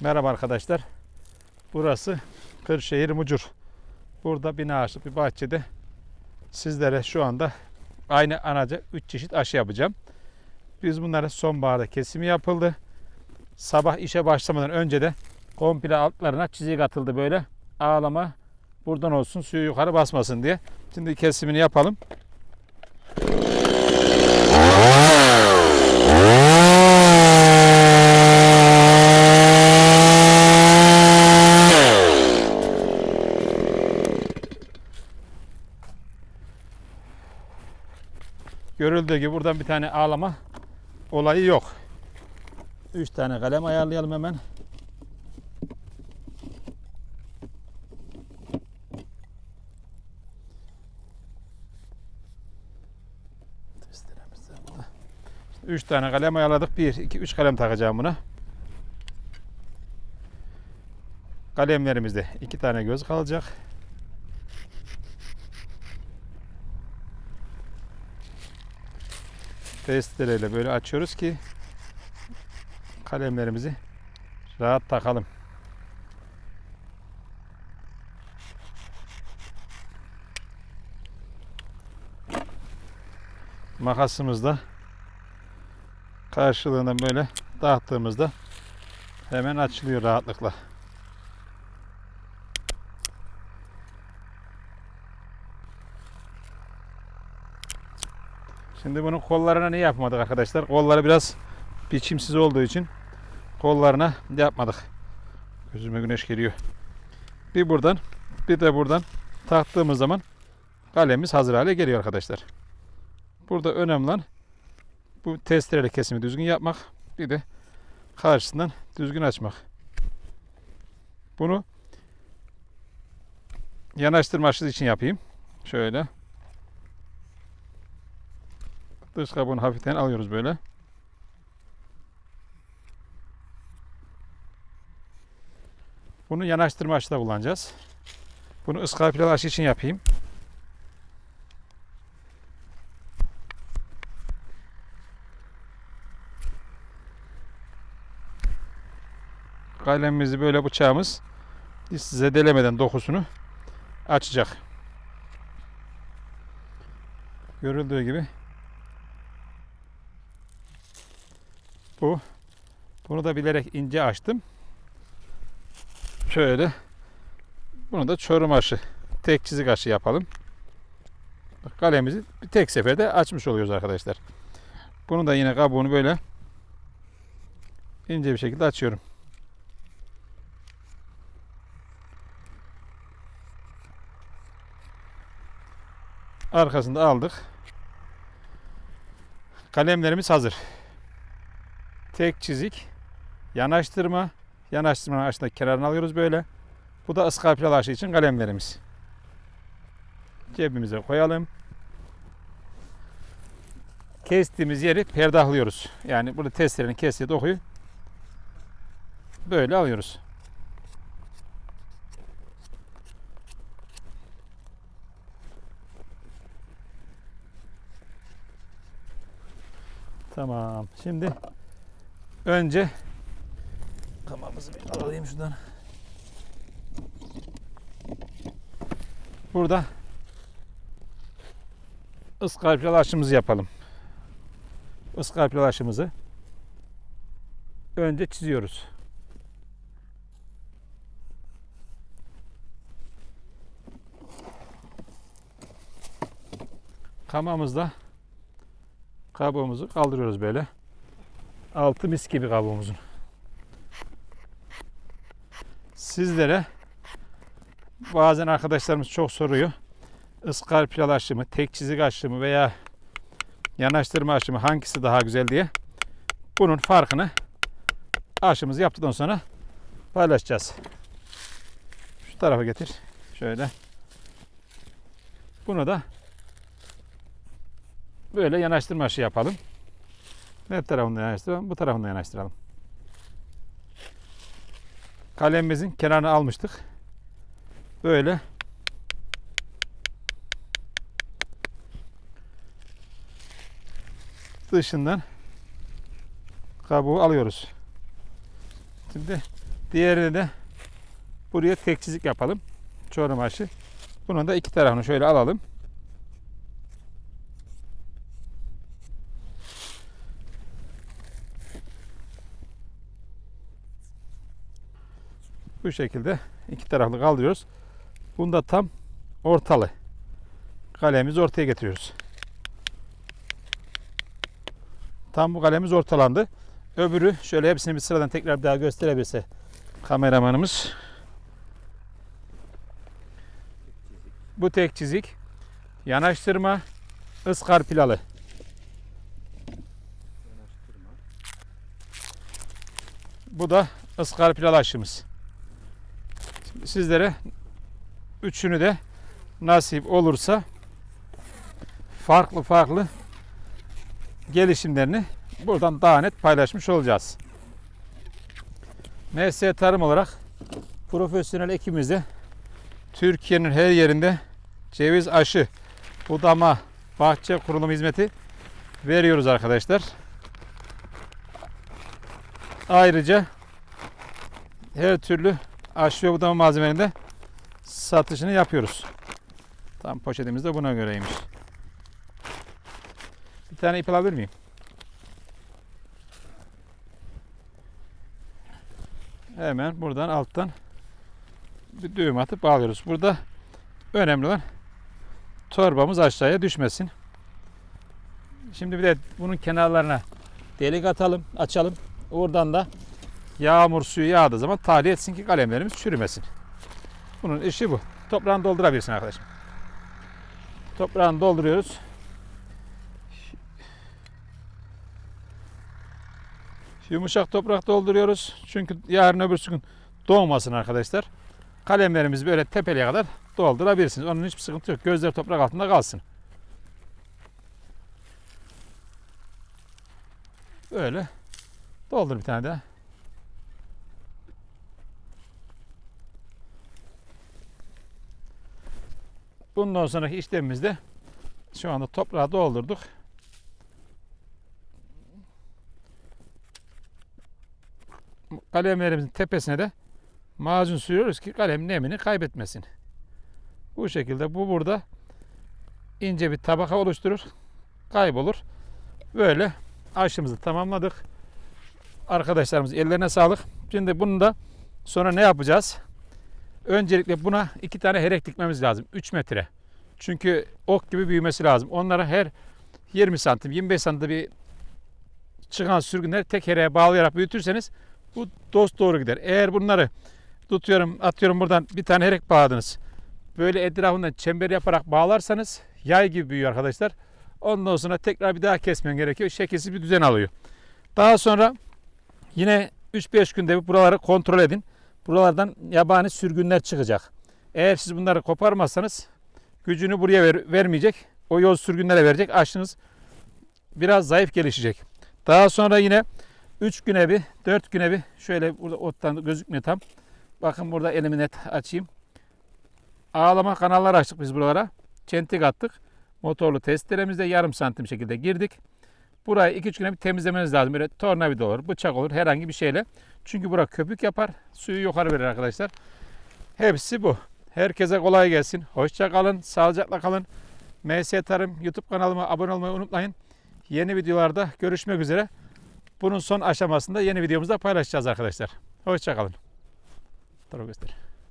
Merhaba arkadaşlar. Burası Kırşehir Mucur. Burada bina ağaçlı bir bahçede sizlere şu anda aynı anaca 3 çeşit aşı yapacağım. Biz bunları sonbaharda kesimi yapıldı. Sabah işe başlamadan önce de komple altlarına çizik atıldı böyle. Ağlama buradan olsun suyu yukarı basmasın diye. Şimdi kesimini yapalım. Görüldüğü gibi buradan bir tane ağlama olayı yok. 3 tane kalem ayarlayalım hemen. 3 tane kalem ayarladık. 1, 2, 3 kalem takacağım buna. Kalemlerimizde 2 tane göz kalacak. Testereyle böyle açıyoruz ki kalemlerimizi rahat takalım. Makasımızda karşılığında böyle dağıttığımızda hemen açılıyor rahatlıkla. Şimdi bunun kollarına ne yapmadık arkadaşlar? Kolları biraz biçimsiz olduğu için kollarına yapmadık. Gözüme güneş geliyor. Bir buradan bir de buradan taktığımız zaman kalemimiz hazır hale geliyor arkadaşlar. Burada önemli olan bu testereyle kesimi düzgün yapmak. Bir de karşısından düzgün açmak. Bunu yanaştırma için yapayım. Şöyle. Dış kabuğunu hafiften alıyoruz böyle. Bunu yanaştırma aşıda kullanacağız. Bunu ıskarpiyel aşı için yapayım. Kalemimizi böyle bıçağımız hiç zedelemeden dokusunu açacak. Görüldüğü gibi bu. Bunu da bilerek ince açtım. Şöyle. Bunu da çorum aşı. Tek çizik aşı yapalım. Bak kalemizi bir tek seferde açmış oluyoruz arkadaşlar. Bunu da yine kabuğunu böyle ince bir şekilde açıyorum. Arkasında aldık. Kalemlerimiz hazır tek çizik, yanaştırma, yanaştırmanın aşağıdaki kenarını alıyoruz böyle. Bu da ıskarpiyal aşı için kalemlerimiz. Cebimize koyalım. Kestiğimiz yeri perdahlıyoruz. Yani burada testerenin kestiği dokuyu böyle alıyoruz. Tamam. Şimdi Önce kamamızı bir alayım şuradan. Burada ıskarpiyal aşımızı yapalım. Iskarpiyal aşımızı önce çiziyoruz. Kamamızda kabuğumuzu kaldırıyoruz böyle. Altı mis gibi kabuğumuzun. Sizlere bazen arkadaşlarımız çok soruyor. Iskarpiyal aşımı, tek çizik aşımı veya yanaştırma aşımı hangisi daha güzel diye. Bunun farkını aşımızı yaptıktan sonra paylaşacağız. Şu tarafa getir. Şöyle. Bunu da böyle yanaştırma aşı yapalım. Ne tarafından yanaştıralım? Bu tarafından yanaştıralım. Kalemimizin kenarını almıştık. Böyle dışından kabuğu alıyoruz. Şimdi Diğerini de buraya tek çizik yapalım. Çorum aşı. Bunun da iki tarafını şöyle alalım. Bu şekilde iki taraflı kaldırıyoruz. Bunda tam ortalı. Kalemizi ortaya getiriyoruz. Tam bu kalemiz ortalandı. Öbürü şöyle hepsini bir sıradan tekrar bir daha gösterebilse kameramanımız. Bu tek çizik. Yanaştırma. ıskar pilalı. Bu da ıskar pilalı aşımız. Sizlere üçünü de nasip olursa farklı farklı gelişimlerini buradan daha net paylaşmış olacağız. MS Tarım olarak profesyonel ekibimizde Türkiye'nin her yerinde ceviz aşı, budama, bahçe kurulum hizmeti veriyoruz arkadaşlar. Ayrıca her türlü aşı ve budama malzemelerinde satışını yapıyoruz. Tam poşetimiz de buna göreymiş. Bir tane ip alabilir miyim? Hemen buradan alttan bir düğüm atıp bağlıyoruz. Burada önemli olan torbamız aşağıya düşmesin. Şimdi bir de bunun kenarlarına delik atalım, açalım. Oradan da yağmur suyu yağdığı zaman tahliye etsin ki kalemlerimiz çürümesin. Bunun işi bu. Toprağını doldurabilirsin arkadaşım. Toprağını dolduruyoruz. Yumuşak toprak dolduruyoruz. Çünkü yarın öbür gün doğmasın arkadaşlar. Kalemlerimizi böyle tepeliğe kadar doldurabilirsiniz. Onun hiçbir sıkıntı yok. Gözler toprak altında kalsın. Böyle. Doldur bir tane daha. Bundan sonraki işlemimizde şu anda toprağı doldurduk. Kalemlerimizin tepesine de macun sürüyoruz ki kalem nemini kaybetmesin. Bu şekilde bu burada ince bir tabaka oluşturur. Kaybolur. Böyle aşımızı tamamladık. Arkadaşlarımız ellerine sağlık. Şimdi bunu da sonra ne yapacağız? Öncelikle buna iki tane herek dikmemiz lazım. 3 metre. Çünkü ok gibi büyümesi lazım. Onlara her 20 santim, 25 santim bir çıkan sürgünleri tek hereğe bağlayarak büyütürseniz bu dost doğru gider. Eğer bunları tutuyorum, atıyorum buradan bir tane herek bağladınız. Böyle etrafından çember yaparak bağlarsanız yay gibi büyüyor arkadaşlar. Ondan sonra tekrar bir daha kesmen gerekiyor. Şekilsiz bir düzen alıyor. Daha sonra yine 3-5 günde bir buraları kontrol edin. Buralardan yabani sürgünler çıkacak. Eğer siz bunları koparmazsanız gücünü buraya ver- vermeyecek. O yoz sürgünlere verecek. Aşınız biraz zayıf gelişecek. Daha sonra yine 3 güne bir, 4 güne bir şöyle burada ottan gözükmüyor tam. Bakın burada elimi net açayım. Ağlama kanalları açtık biz buralara. Çentik attık. Motorlu testeremizde yarım santim şekilde girdik. Burayı 2-3 güne bir temizlemeniz lazım. Böyle tornavida olur, bıçak olur, herhangi bir şeyle. Çünkü bura köpük yapar, suyu yukarı verir arkadaşlar. Hepsi bu. Herkese kolay gelsin. Hoşça kalın, sağlıcakla kalın. MS Tarım YouTube kanalıma abone olmayı unutmayın. Yeni videolarda görüşmek üzere. Bunun son aşamasında yeni videomuzda paylaşacağız arkadaşlar. Hoşça kalın. Dur göster.